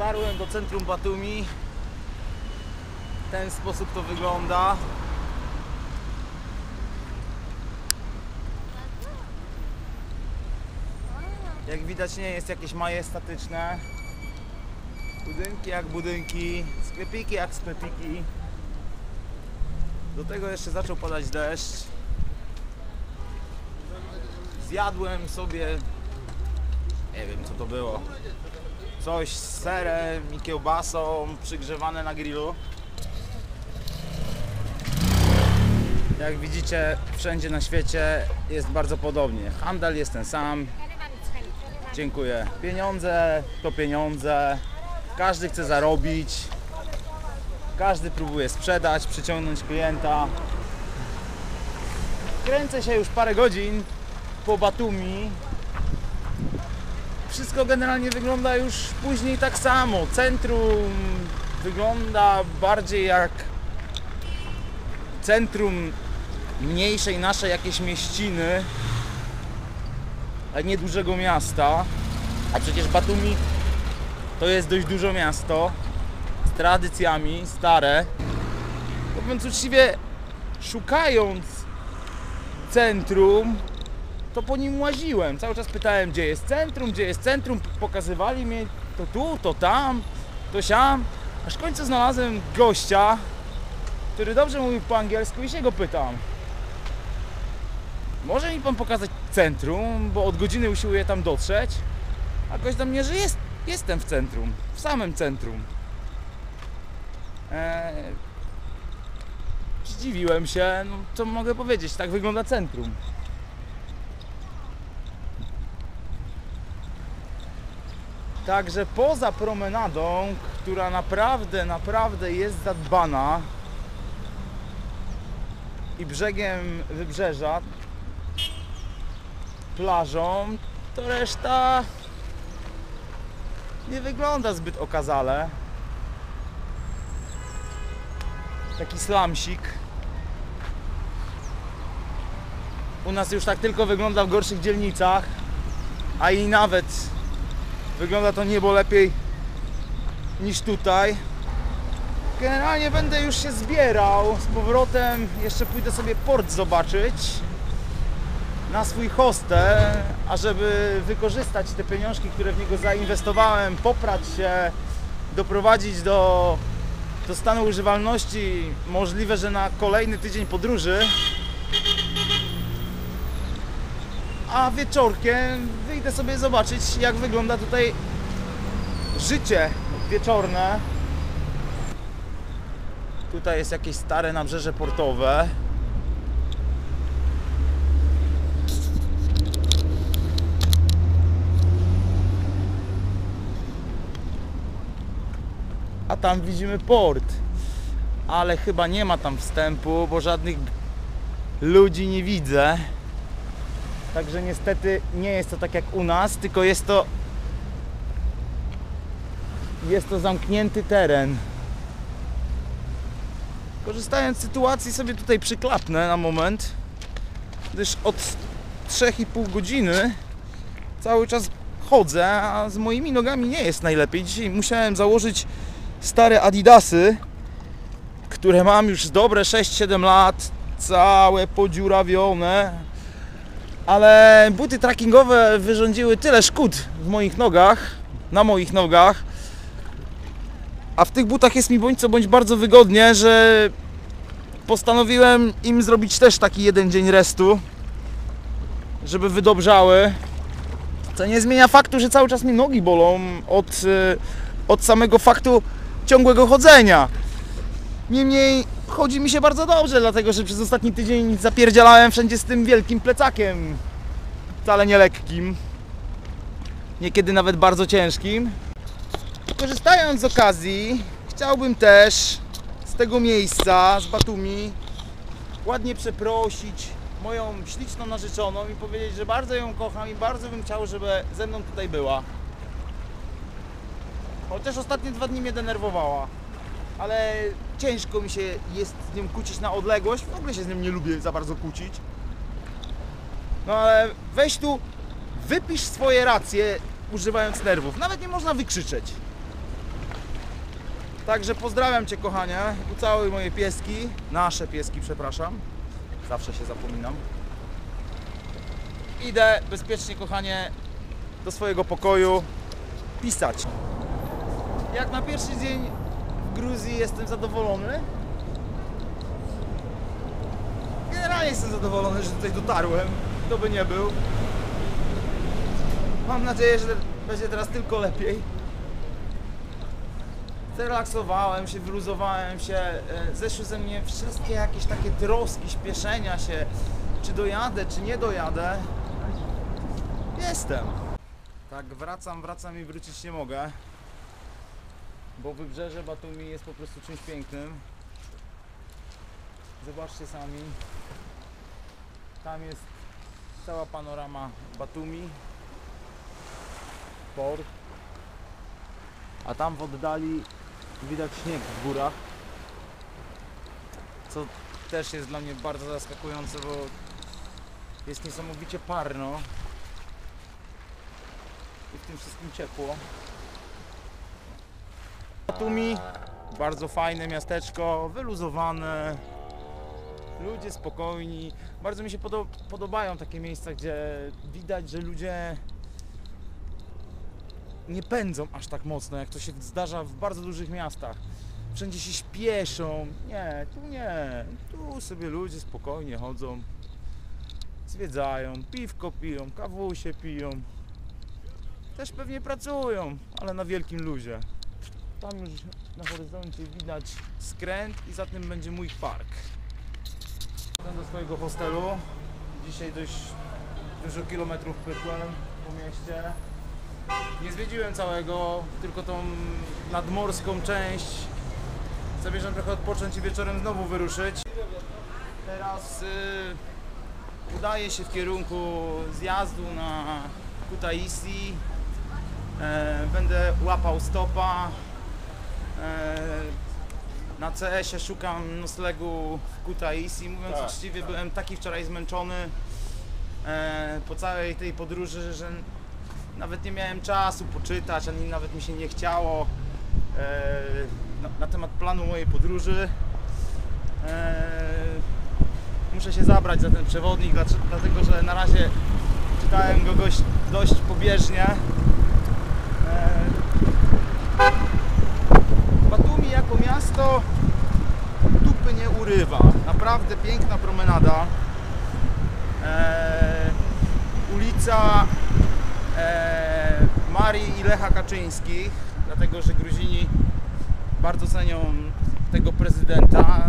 Dotarłem do centrum Batumi. W ten sposób to wygląda. Jak widać nie jest jakieś majestatyczne. Budynki jak budynki, sklepiki jak sklepiki. Do tego jeszcze zaczął padać deszcz. Zjadłem sobie, nie wiem co to było, coś z serem i kiełbasą przygrzewane na grillu. Jak widzicie, wszędzie na świecie jest bardzo podobnie. Handel jest ten sam. Dziękuję. Pieniądze to pieniądze. Każdy chce zarobić. Każdy próbuje sprzedać, przyciągnąć klienta. Kręcę się już parę godzin po Batumi. Wszystko generalnie wygląda już później tak samo. Centrum wygląda bardziej jak centrum mniejszej naszej jakiejś mieściny, a nie dużego miasta. A przecież Batumi to jest dość duże miasto z tradycjami, stare. Mówiąc uczciwie, szukając centrum, to po nim łaziłem. Cały czas pytałem, gdzie jest centrum, gdzie jest centrum. Pokazywali mi to tu, to tam, to siam. Aż w końcu znalazłem gościa, który dobrze mówił po angielsku i się go pytam. Może mi pan pokazać centrum, bo od godziny usiłuję tam dotrzeć. A gość do mnie, że jest, jestem w centrum, w samym centrum. Eee, zdziwiłem się, no co mogę powiedzieć, tak wygląda centrum. Także poza promenadą, która naprawdę, naprawdę jest zadbana i brzegiem wybrzeża, plażą, to reszta nie wygląda zbyt okazale. Taki slamsik. U nas już tak tylko wygląda w gorszych dzielnicach, a i nawet wygląda to niebo lepiej niż tutaj. Generalnie będę już się zbierał z powrotem. Jeszcze pójdę sobie port zobaczyć na swój hostel, ażeby wykorzystać te pieniążki, które w niego zainwestowałem, poprać się, doprowadzić do, do stanu używalności, możliwe, że na kolejny tydzień podróży. A wieczorkiem wyjdę sobie zobaczyć, jak wygląda tutaj życie wieczorne. Tutaj jest jakieś stare nabrzeże portowe. A tam widzimy port. Ale chyba nie ma tam wstępu, bo żadnych ludzi nie widzę. Także niestety nie jest to tak jak u nas, tylko jest to jest to zamknięty teren. Korzystając z sytuacji sobie tutaj przyklapnę na moment, gdyż od 3,5 godziny cały czas chodzę, a z moimi nogami nie jest najlepiej. Dzisiaj musiałem założyć stare Adidasy, które mam już dobre 6-7 lat, całe podziurawione, ale buty trekkingowe wyrządziły tyle szkód w moich nogach, na moich nogach, a w tych butach jest mi bądź co bądź bardzo wygodnie, że postanowiłem im zrobić też taki jeden dzień restu, żeby wydobrzały. Co nie zmienia faktu, że cały czas mi nogi bolą od, y, od samego faktu ciągłego chodzenia. Niemniej chodzi mi się bardzo dobrze, dlatego że przez ostatni tydzień zapierdzielałem wszędzie z tym wielkim plecakiem. Wcale nie lekkim. Niekiedy nawet bardzo ciężkim. Korzystając z okazji, chciałbym też z tego miejsca, z Batumi, ładnie przeprosić moją śliczną narzeczoną i powiedzieć, że bardzo ją kocham i bardzo bym chciał, żeby ze mną tutaj była. Chociaż ostatnie dwa dni mnie denerwowała. Ale ciężko mi się jest z nią kłócić na odległość. W ogóle się z nią nie lubię za bardzo kłócić. No ale weź tu, wypisz swoje racje używając nerwów. Nawet nie można wykrzyczeć. Także pozdrawiam Cię kochanie, ucałuj moje pieski, nasze pieski przepraszam, zawsze się zapominam. Idę bezpiecznie kochanie do swojego pokoju pisać. Jak na pierwszy dzień Gruzji jestem zadowolony. Generalnie jestem zadowolony, że tutaj dotarłem, kto by nie był. Mam nadzieję, że będzie teraz tylko lepiej. Zrelaksowałem się, wyluzowałem się, e, zeszły ze mnie wszystkie jakieś takie troski, śpieszenia się, czy dojadę, czy nie dojadę. Jestem. Tak, wracam, wracam i wrócić nie mogę. Bo wybrzeże Batumi jest po prostu czymś pięknym. Zobaczcie sami. Tam jest cała panorama Batumi. Port. A tam w oddali widać śnieg w górach. Co też jest dla mnie bardzo zaskakujące, bo jest niesamowicie parno. I w tym wszystkim ciepło. Batumi, bardzo fajne miasteczko, wyluzowane, ludzie spokojni. Bardzo mi się podo- podobają takie miejsca, gdzie widać, że ludzie nie pędzą aż tak mocno, jak to się zdarza w bardzo dużych miastach. Wszędzie się śpieszą. Nie, tu nie. Tu sobie ludzie spokojnie chodzą, zwiedzają, piwko piją, kawusie piją. Też pewnie pracują, ale na wielkim luzie. Tam już na horyzoncie widać skręt i za tym będzie mój park. Potem do swojego hostelu. Dzisiaj dość dużo kilometrów pykłem po mieście. Nie zwiedziłem całego, tylko tą nadmorską część. Zamierzam trochę odpocząć i wieczorem znowu wyruszyć. Teraz y, udaję się w kierunku zjazdu na Kutaisi. E, będę łapał stopa. E, na CS-ie szukam noclegu w Kutaisi. Mówiąc Tak, uczciwie, tak. byłem taki wczoraj zmęczony e, po całej tej podróży, że nawet nie miałem czasu poczytać, ani nawet mi się nie chciało e, na, temat planu mojej podróży. Muszę się zabrać za ten przewodnik, dlatego że na razie czytałem go dość, dość pobieżnie. E, Jako miasto dupy nie urywa. Naprawdę piękna promenada. E, ulica e, Marii i Lecha Kaczyńskich, dlatego że Gruzini bardzo cenią tego prezydenta,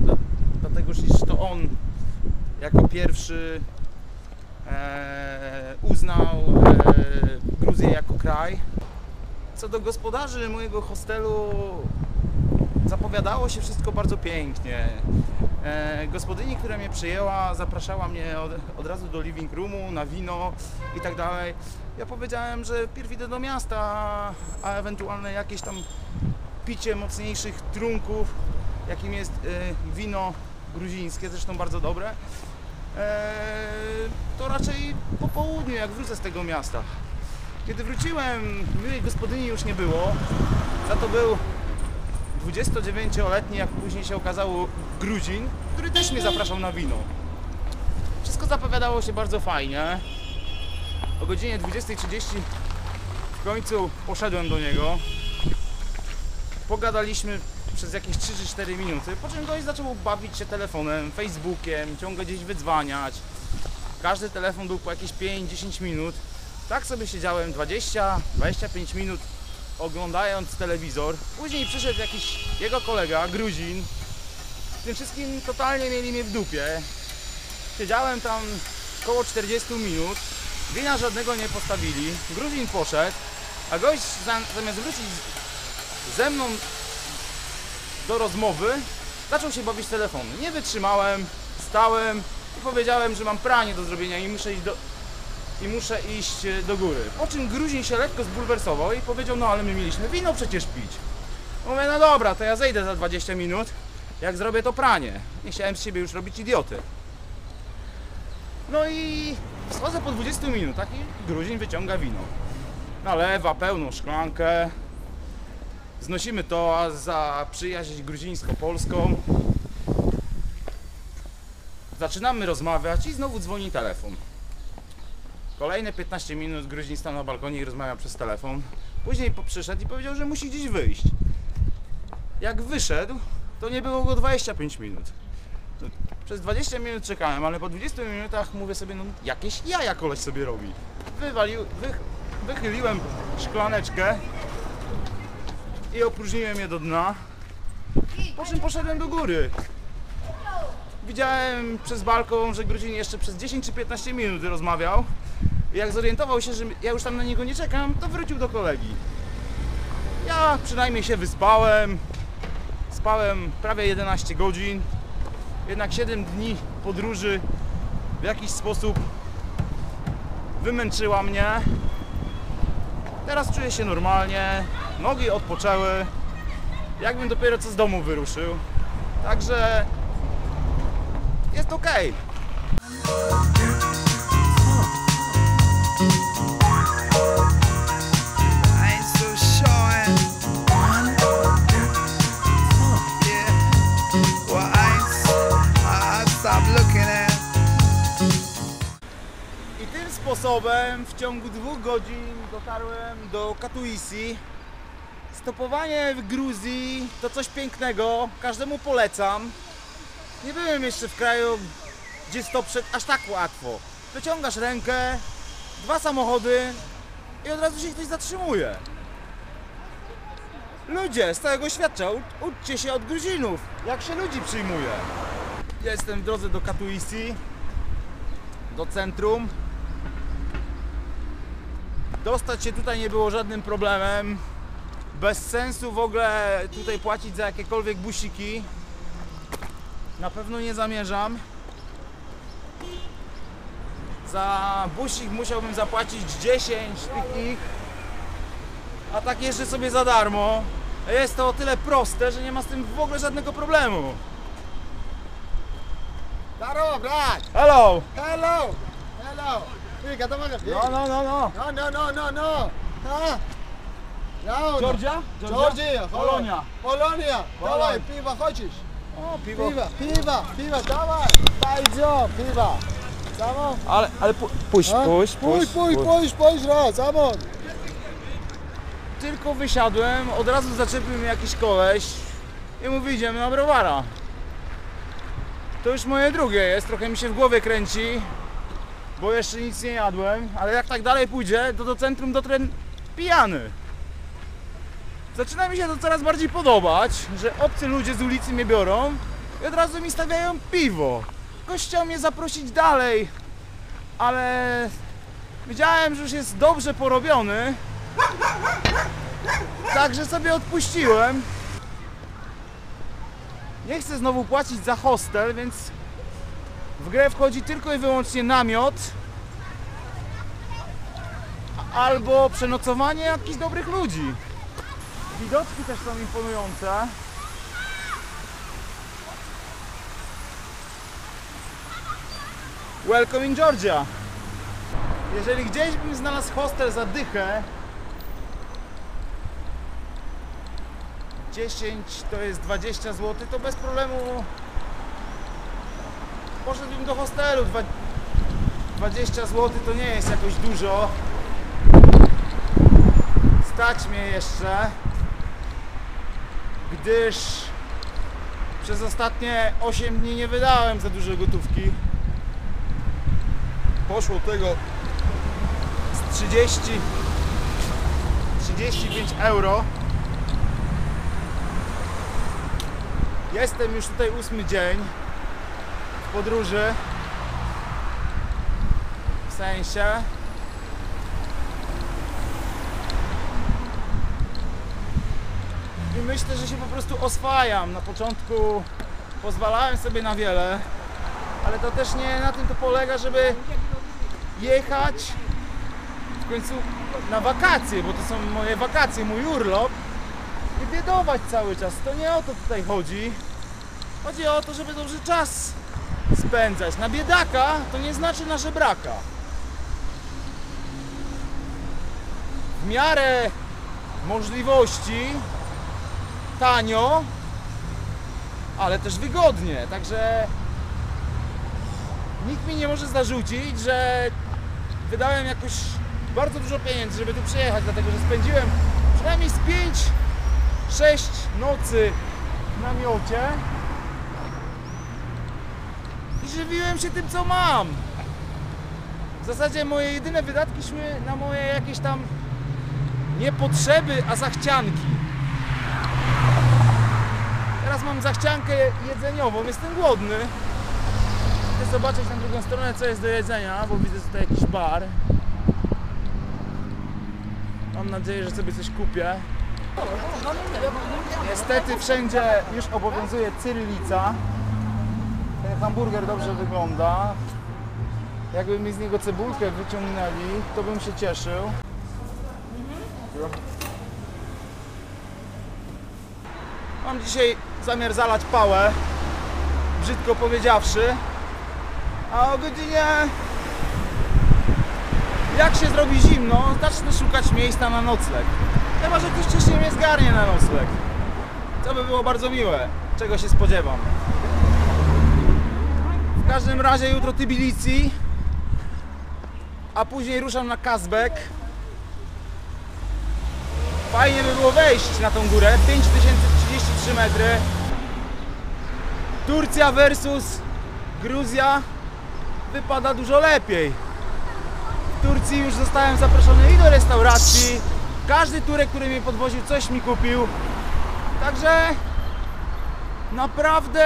dla- dlatego że to on jako pierwszy e, uznał e, Gruzję jako kraj. Co do gospodarzy mojego hostelu, zapowiadało się wszystko bardzo pięknie. E, gospodyni, która mnie przyjęła, zapraszała mnie od, od razu do living roomu, na wino i tak dalej. Ja powiedziałem, że pierw idę do miasta, a ewentualne jakieś tam picie mocniejszych trunków, jakim jest e, wino gruzińskie, zresztą bardzo dobre, e, to raczej po południu, jak wrócę z tego miasta. Kiedy wróciłem, miłej gospodyni już nie było, za to był 29-letni, jak później się okazało, Gruzin, który też mnie zapraszał na wino. Wszystko zapowiadało się bardzo fajnie. O godzinie 20.30 w końcu poszedłem do niego. Pogadaliśmy przez jakieś 3 czy 4 minuty, po czym gość zaczął bawić się telefonem, Facebookiem, ciągle gdzieś wydzwaniać. Każdy telefon był po jakieś 5-10 minut. Tak sobie siedziałem 20-25 minut oglądając telewizor. Później przyszedł jakiś jego kolega, Gruzin. Tym wszystkim totalnie mieli mnie w dupie. Siedziałem tam około 40 minut. Wina żadnego nie postawili. Gruzin poszedł, a gość za- zamiast wrócić ze mną do rozmowy, zaczął się bawić telefonem. Nie wytrzymałem, stałem i powiedziałem, że mam pranie do zrobienia i muszę iść do, i muszę iść e, do góry. Po czym Gruzin się lekko zbulwersował i powiedział, no ale my mieliśmy wino przecież pić. Mówię, no dobra, to ja zejdę za 20 minut, jak zrobię to pranie. Nie chciałem z siebie już robić idioty. No i schodzę po 20 minutach i Gruzin wyciąga wino. Nalewa pełną szklankę. Znosimy to a za przyjaźń gruzińsko-polską. Zaczynamy rozmawiać i znowu dzwoni telefon. Kolejne 15 minut Gruzin stał na balkonie i rozmawiał przez telefon. Później przyszedł i powiedział, że musi gdzieś wyjść. Jak wyszedł, to nie było go 25 minut. Przez 20 minut czekałem, ale po 20 minutach mówię sobie, no jakieś jaja koleś sobie robi. Wywalił, wy, wychyliłem szklaneczkę i opróżniłem je do dna. Po czym poszedłem do góry. Widziałem przez balkon, że Gruzin jeszcze przez 10 czy 15 minut rozmawiał. Jak zorientował się, że ja już tam na niego nie czekam, to wrócił do kolegi. Ja przynajmniej się wyspałem. Spałem prawie 11 godzin. Jednak 7 dni podróży w jakiś sposób wymęczyła mnie. Teraz czuję się normalnie. Nogi odpoczęły. Jakbym dopiero co z domu wyruszył. Także jest ok. Sposobem w ciągu dwóch godzin dotarłem do Katowice. Stopowanie w Gruzji to coś pięknego, każdemu polecam. Nie byłem jeszcze w kraju, gdzie stop szedł aż tak łatwo. Wyciągasz rękę, dwa samochody i od razu się ktoś zatrzymuje. Ludzie z całego świata, uczcie się od Gruzinów, jak się ludzi przyjmuje. Jestem w drodze do Katowice, do centrum. Dostać się tutaj nie było żadnym problemem. Bez sensu w ogóle tutaj płacić za jakiekolwiek busiki. Na pewno nie zamierzam. Za busik musiałbym zapłacić 10 tych ich. A tak jeżdżę sobie za darmo. Jest to o tyle proste, że nie ma z tym w ogóle żadnego problemu. Zdarova, brat! Hello! Hello! Hello! Ты готова? No, no, no, no. No, no, no, no, no! А? Раунд! Georgia? Georgia! Polonia. Polonia! Давай, пиво хочешь? O, piwo. Пиво, пиво, пиво, давай! Пойдем, пиво! Само? Ale, ale pu- puść, А? puść, Пусть, пусть, пусть, пусть, раз, само! Tylko wysiadłem, od razu zaczepił mnie jakiś koleś i mówi idziemy na browara. To już moje drugie jest, trochę mi się w głowie kręci, bo jeszcze nic nie jadłem, ale jak tak dalej pójdzie, to do centrum dotrę pijany. Zaczyna mi się to coraz bardziej podobać, że obcy ludzie z ulicy mnie biorą i od razu mi stawiają piwo. Gość chciał mnie zaprosić dalej, ale wiedziałem, że już jest dobrze porobiony, Także sobie odpuściłem. Nie chcę znowu płacić za hostel, więc w grę wchodzi tylko i wyłącznie namiot albo przenocowanie jakichś dobrych ludzi. Widoczki też są imponujące. Welcome in Georgia. Jeżeli gdzieś bym znalazł hostel za dychę, 10 to jest 20 zł, to bez problemu poszedłbym do hostelu. Dwa- 20 zł to nie jest jakoś dużo. Stać mnie jeszcze, gdyż przez ostatnie 8 dni nie wydałem za dużo gotówki. Poszło tego z 30 35 euro. Jestem już tutaj ósmy dzień podróży. W sensie. I myślę, że się po prostu oswajam. Na początku pozwalałem sobie na wiele, ale to też nie na tym to polega, żeby jechać w końcu na wakacje, bo to są moje wakacje, mój urlop i biedować cały czas. To nie o to tutaj chodzi. Chodzi o to, żeby dobrze czas spędzać. Na biedaka to nie znaczy na żebraka. W miarę możliwości tanio, ale też wygodnie. Także nikt mi nie może zarzucić, że wydałem jakoś bardzo dużo pieniędzy, żeby tu przyjechać, dlatego że spędziłem przynajmniej z 5-6 nocy w namiocie i żywiłem się tym, co mam. W zasadzie moje jedyne wydatki szły na moje jakieś tam nie potrzeby, a zachcianki. Teraz mam zachciankę jedzeniową, jestem głodny. Chcę zobaczyć na drugą stronę, co jest do jedzenia, bo widzę tutaj jakiś bar. Mam nadzieję, że sobie coś kupię. Niestety wszędzie już obowiązuje cyrylica. Hamburger dobrze wygląda. Jakby mi z niego cebulkę wyciągnęli, to bym się cieszył. Mam dzisiaj zamiar zalać pałę, brzydko powiedziawszy. A o godzinie jak się zrobi zimno, zacznę szukać miejsca na nocleg. Chyba, że ktoś wcześniej mnie zgarnie na nocleg. Co by było bardzo miłe, czego się spodziewam. W każdym razie jutro Tbilisi, a później ruszam na Kazbek. Fajnie by było wejść na tą górę, 5033 metry. Turcja versus Gruzja wypada dużo lepiej. W Turcji już zostałem zaproszony i do restauracji. Każdy turek, który mnie podwoził, coś mi kupił. Także naprawdę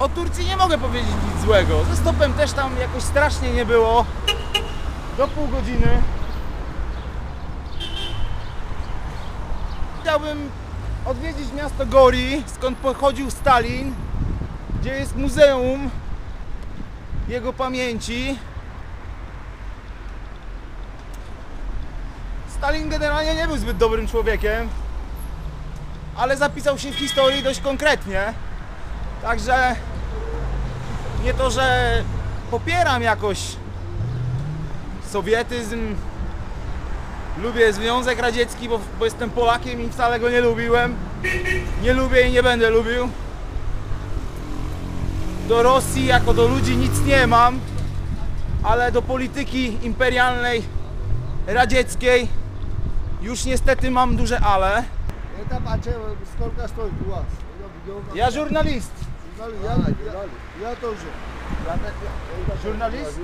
o Turcji nie mogę powiedzieć nic złego. Ze stopem też tam jakoś strasznie nie było. Do pół godziny. Chciałbym odwiedzić miasto Gori, skąd pochodził Stalin, gdzie jest muzeum jego pamięci. Stalin generalnie nie był zbyt dobrym człowiekiem, ale zapisał się w historii dość konkretnie. Także nie to, że popieram jakoś sowietyzm, lubię Związek Radziecki, bo, bo jestem Polakiem i wcale go nie lubiłem. Nie lubię i nie będę lubił. Do Rosji jako do ludzi nic nie mam, ale do polityki imperialnej radzieckiej już niestety mam duże ale. Ja żurnalist. Журнали, Я, я, я тоже. Żurnalist?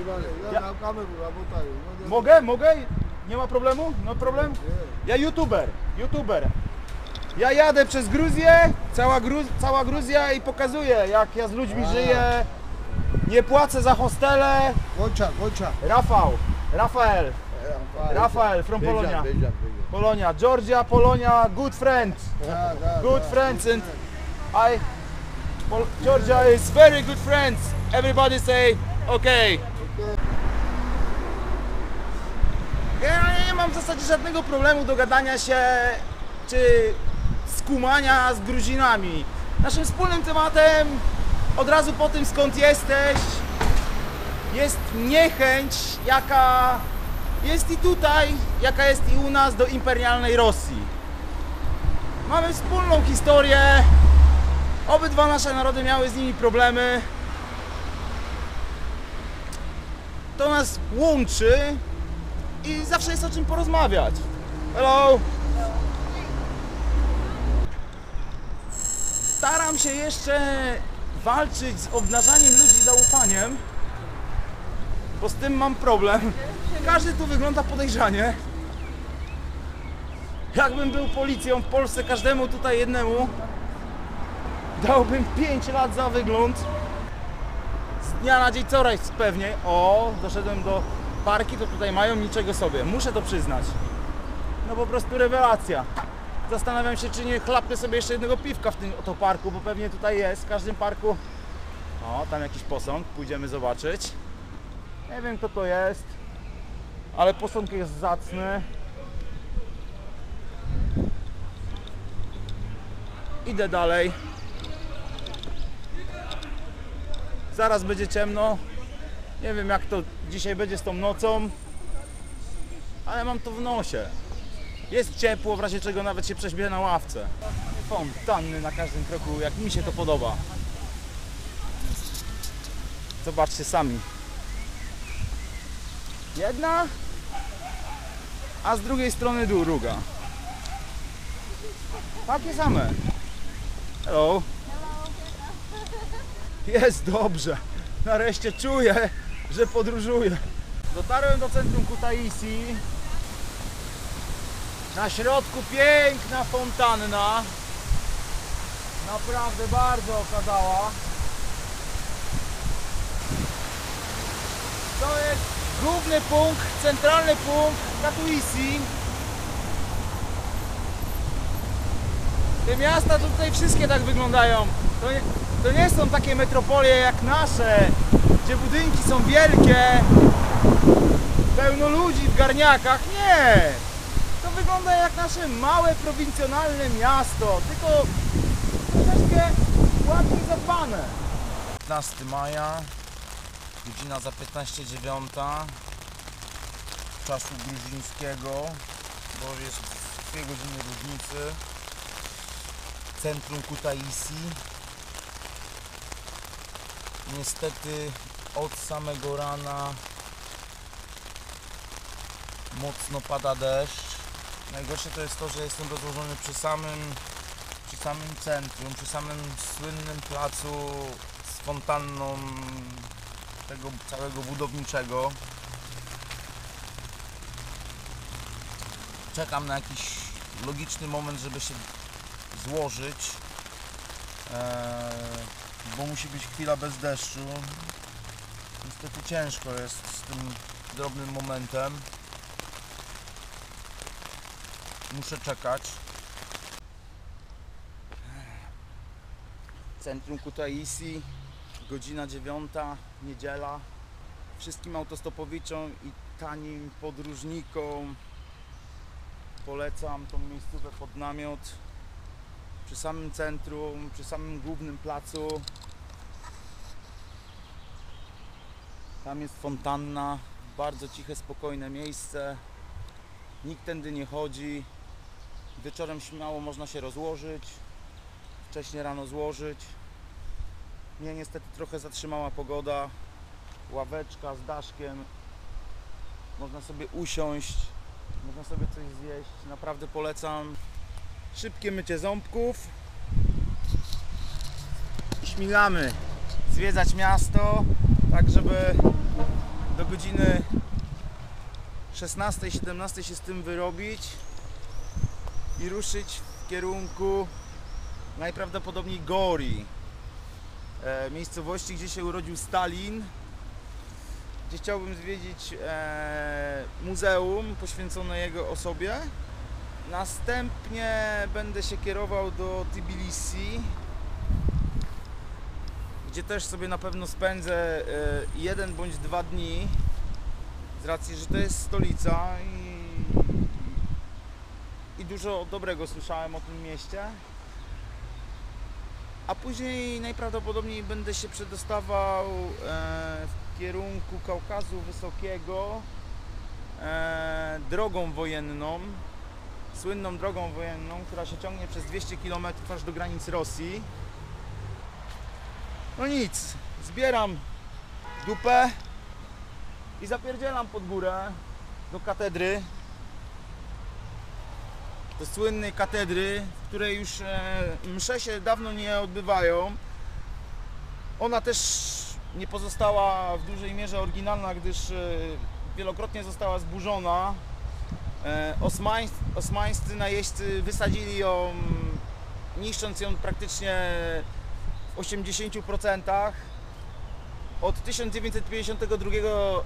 Я, Я- на камеру работаю. Ну, Mogę? Mogę? Nie ma problemu? No problem? Ja youtuber, youtuber. Ja jadę przez Gruzję, cała, Gru cała Gruzja i pokazuję jak ja z ludźmi żyję. Nie płacę za hostele. Гонча, Гонча. Rafał, Rafael, Rafael from Polonia. Polonia, Georgia, Polonia, good friends. Да, да, Good да. friends and I Pol Georgia is very good friends. Everybody say okay. Ja nie mam w zasadzie żadnego problemu do gadania się czy skumania z Gruzinami. Naszym wspólnym tematem od razu po tym skąd jesteś jest niechęć jaka jest i tutaj, jaka jest i u nas do imperialnej Rosji. Mamy wspólną historię. Obydwa nasze narody miały z nimi problemy. To nas łączy i zawsze jest o czym porozmawiać. Hello! Staram się jeszcze walczyć z obnażaniem ludzi zaufaniem, bo z tym mam problem. Każdy tu wygląda podejrzanie. Jakbym był policją w Polsce, każdemu tutaj jednemu dałbym 5 lat za wygląd. Z dnia na dzień coraz pewniej. O, doszedłem do parki, to tutaj mają niczego sobie. Muszę to przyznać. No po prostu rewelacja. Zastanawiam się, czy nie chlapnę sobie jeszcze jednego piwka w tym oto parku, bo pewnie tutaj jest. W każdym parku. O, tam jakiś posąg. Pójdziemy zobaczyć. Nie wiem kto to jest, ale posąg jest zacny. Idę dalej. Zaraz będzie ciemno. Nie wiem jak to dzisiaj będzie z tą nocą, ale mam to w nosie. Jest ciepło, w razie czego nawet się prześpię na ławce. Fontanny na każdym kroku, jak mi się to podoba. Zobaczcie sami. Jedna, a z drugiej strony druga. Takie same. Hello. Jest dobrze. Nareszcie czuję, że podróżuję. Dotarłem do centrum Kutaisi. Na środku piękna fontanna. Naprawdę bardzo okazała. To jest główny punkt, centralny punkt Katuisi. Te miasta tutaj wszystkie tak wyglądają. To nie, są takie metropolie jak nasze, gdzie budynki są wielkie, pełno ludzi w garniakach. Nie! To wygląda jak nasze małe, prowincjonalne miasto, tylko troszeczkę ładniej zadbane. 15 maja, godzina za 15.09 czasu gruzińskiego, bo jest dwie godziny różnicy. Centrum Kutaisi. Niestety od samego rana mocno pada deszcz. Najgorsze to jest to, że jestem rozłożony przy samym, przy samym centrum, przy samym słynnym placu z fontanną tego całego budowniczego. Czekam na jakiś logiczny moment, żeby się złożyć, eee, bo musi być chwila bez deszczu. Niestety ciężko jest z tym drobnym momentem. Muszę czekać. Centrum Kutaisi, godzina dziewiąta, niedziela. Wszystkim autostopowiczom i tanim podróżnikom polecam tą miejscówkę pod namiot przy samym centrum, przy samym głównym placu. Tam jest fontanna, bardzo ciche, spokojne miejsce. Nikt tędy nie chodzi. Wieczorem śmiało można się rozłożyć, wcześnie rano złożyć. Mnie niestety trochę zatrzymała pogoda. Ławeczka z daszkiem. Można sobie usiąść, można sobie coś zjeść. Naprawdę polecam szybkie mycie ząbków. Śmigamy. Zwiedzać miasto. Tak żeby do godziny 16-17 się z tym wyrobić i ruszyć w kierunku najprawdopodobniej Gori e, miejscowości gdzie się urodził Stalin gdzie chciałbym zwiedzić e, muzeum poświęcone jego osobie Następnie będę się kierował do Tbilisi, gdzie też sobie na pewno spędzę e, jeden bądź dwa dni, z racji, że to jest stolica i, i dużo dobrego słyszałem o tym mieście. A później najprawdopodobniej będę się przedostawał e, w kierunku Kaukazu Wysokiego e, drogą wojenną słynną drogą wojenną, która się ciągnie przez 200 km aż do granic Rosji. No nic, zbieram dupę i zapierdzielam pod górę do katedry. Do słynnej katedry, w której już e, msze się dawno nie odbywają. Ona też nie pozostała w dużej mierze oryginalna, gdyż e, wielokrotnie została zburzona Osmańscy, osmańscy najeźdźcy wysadzili ją, niszcząc ją praktycznie w 80%. Od 1952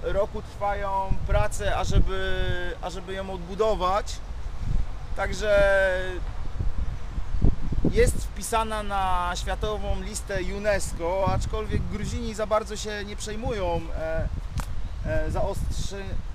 roku trwają prace, ażeby, ażeby ją odbudować. Także jest wpisana na światową listę UNESCO, aczkolwiek Gruzini za bardzo się nie przejmują e, e,